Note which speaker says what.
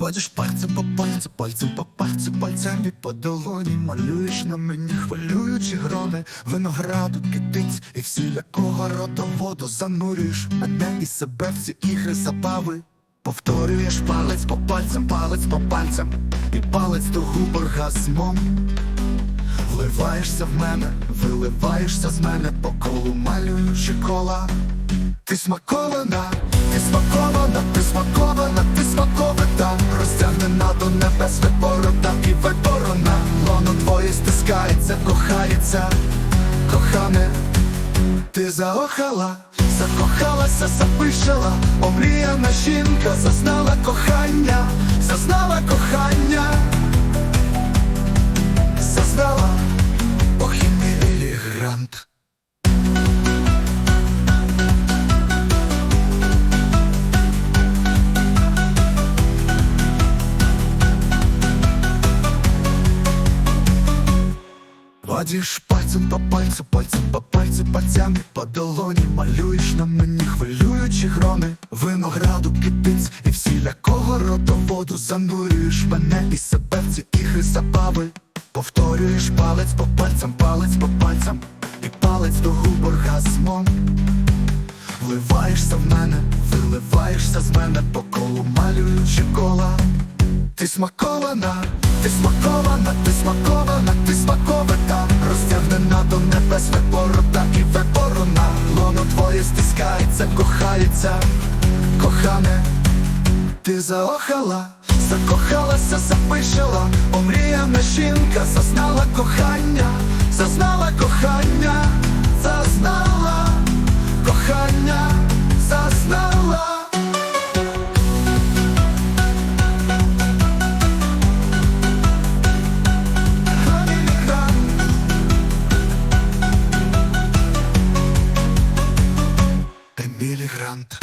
Speaker 1: Водиш пальцем по пальцю, пальцем по пальцю, пальцями по долоні. Малюєш на мені хвилюючі грони Винограду, китиць і всілякого родоводу Занурюєш мене і себе в ці ігри забави. Повторюєш палець по пальцям, палець по пальцям. І палець до губ оргазмом Вливаєшся в мене, виливаєшся з мене. По колу, малюючи кола. Ти смакована, ти смакована, ти смакована, ти смакована, розтягнена до небес виборота і виборона. Лоно твоє стискається, кохається, кохане. Ти заохала, закохалася, запишала, омріяна жінка, зазнала кохання, зазнала кохання, Водиш пальцем по пальцю, пальцем по пальцю, пальцями по долоні. Малюєш на мені хвилюючі грони Винограду, кипиць і всілякого родоводу. Занурюєш мене і себе в ці ігри забави. Повторюєш палець по пальцям, палець по пальцям. І палець до губ оргазмом Вливаєшся в мене, виливаєшся з мене по колу, малюючи кола. Ти смакована, ти смакована, ти смакована, Лоно стискається, кохається, кохане, ти заохала, закохалася, запишила, омріяна жінка, зазнала кохання, Грант